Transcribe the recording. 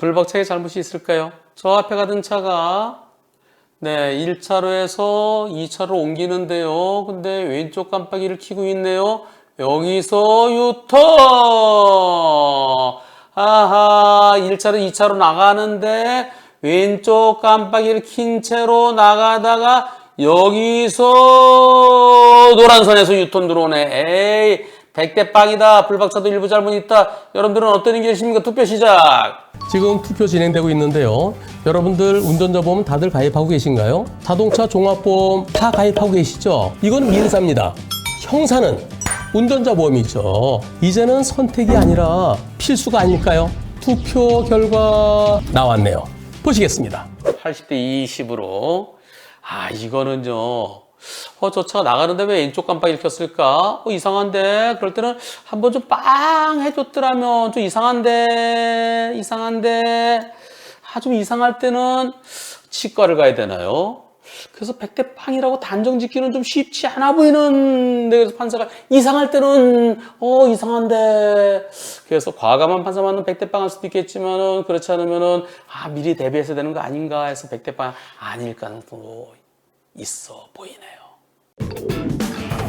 불박차에 잘못이 있을까요? 저 앞에 가던 차가 네, 1차로에서 2차로 옮기는데요. 근데 왼쪽 깜빡이를 켜고 있네요. 여기서 유턴! 아하, 1차로 2차로 나가는데 왼쪽 깜빡이를 킨 채로 나가다가 여기서 노란 선에서 유턴 들어오네. 에이, 백대 빵이다. 불박차도 일부 잘못 있다. 여러분들은 어떤 의견이십니까? 투표 시작! 지금 투표 진행되고 있는데요. 여러분들 운전자 보험 다들 가입하고 계신가요? 자동차 종합보험 다 가입하고 계시죠? 이건 민사입니다. 형사는 운전자 보험이죠. 이제는 선택이 아니라 필수가 아닐까요? 투표 결과 나왔네요. 보시겠습니다. 80대 20으로 아 이거는요 어 저 차가 나가는데 왜 왼쪽 깜빡이를 켰을까? 어 이상한데. 그럴 때는 한 번 좀 빵 해줬더라면 좀 이상한데 이상한데. 아 좀 이상할 때는 치과를 가야 되나요? 그래서 백대 빵이라고 단정 짓기는 좀 쉽지 않아 보이는데 그래서 판사가 이상할 때는 어 이상한데. 그래서 과감한 판사만은 백대 빵할 수도 있겠지만은 그렇지 않으면은 아 미리 대비해서 되는 거 아닌가 해서 백대 빵 아닐 가능성도 있어 보이네요. あ!